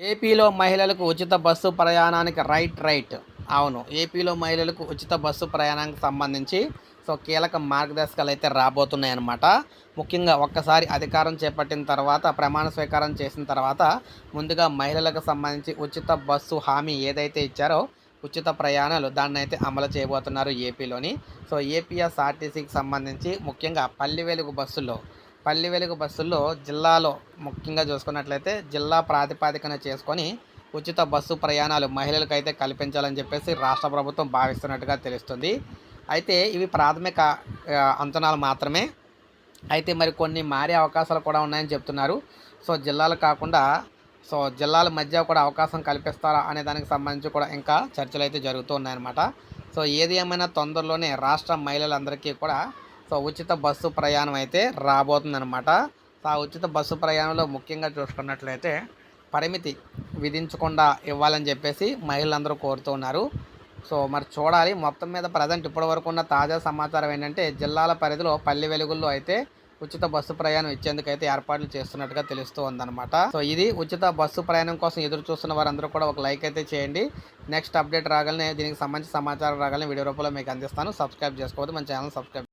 ఏపీలో మహిళలకు ఉచిత బస్సు ప్రయాణానికి రైట్ రైట్. అవును ఏపీలో మహిళలకు ఉచిత బస్సు ప్రయాణానికి సంబంధించి సో కీలక మార్గదర్శకాలు అయితే రాబోతున్నాయన్నమాట. ముఖ్యంగా ఒక్కసారి అధికారం చేపట్టిన తర్వాత ప్రమాణ స్వీకారం చేసిన తర్వాత ముందుగా మహిళలకు సంబంధించి ఉచిత బస్సు హామీ ఏదైతే ఇచ్చారో ఉచిత ప్రయాణాలు దాన్ని అయితే అమలు చేయబోతున్నారు ఏపీలోని. సో ఏపీఎస్ఆర్టీసీకి సంబంధించి ముఖ్యంగా పల్లె వెలుగు బస్సుల్లో పల్లె వెలుగు బస్సుల్లో జిల్లాలో ముఖ్యంగా చూసుకున్నట్లయితే జిల్లా ప్రాతిపాదికన చేసుకొని ఉచిత బస్సు ప్రయాణాలు మహిళలకు అయితే కల్పించాలని చెప్పేసి రాష్ట్ర ప్రభుత్వం భావిస్తున్నట్టుగా తెలుస్తుంది. అయితే ఇవి ప్రాథమిక అంచనాలు మాత్రమే. అయితే మరి కొన్ని మారే అవకాశాలు కూడా ఉన్నాయని చెప్తున్నారు. సో జిల్లాలు కాకుండా సో జిల్లాల మధ్య కూడా అవకాశం కల్పిస్తారా అనే దానికి సంబంధించి కూడా ఇంకా చర్చలు అయితే జరుగుతూ ఉన్నాయన్నమాట. సో ఏది ఏమైనా తొందరలోనే రాష్ట్ర మహిళలందరికీ కూడా సో ఉచిత బస్సు ప్రయాణం అయితే రాబోతుందనమాట సో ఆ ఉచిత బస్సు ప్రయాణంలో ముఖ్యంగా చూసుకున్నట్లయితే పరిమితి విధించకుండా ఇవ్వాలని చెప్పేసి మహిళలందరూ కోరుతున్నారు సో మరి చూడాలి. మొత్తం మీద ప్రజెంట్ ఇప్పటి వరకు ఉన్న తాజా సమాచారం ఏంటంటే జిల్లాల పరిధిలో పల్లె వెలుగుల్లో అయితే ఉచిత బస్సు ప్రయాణం ఇచ్చేందుకు అయితే ఏర్పాట్లు చేస్తున్నట్టుగా తెలుస్తూ ఉందన్నమాట. సో ఇది ఉచిత బస్సు ప్రయాణం కోసం ఎదురు చూస్తున్న వారందరూ కూడా ఒక లైక్ అయితే చేయండి. నెక్స్ట్ అప్డేట్ రాగానే దీనికి సంబంధించి సమాచారం రాగానే వీడియో రూపంలో మీకు అందిస్తాను. సబ్స్క్రైబ్ చేసుకోవద్దు. మన ఛానల్ సబ్స్క్రైబ్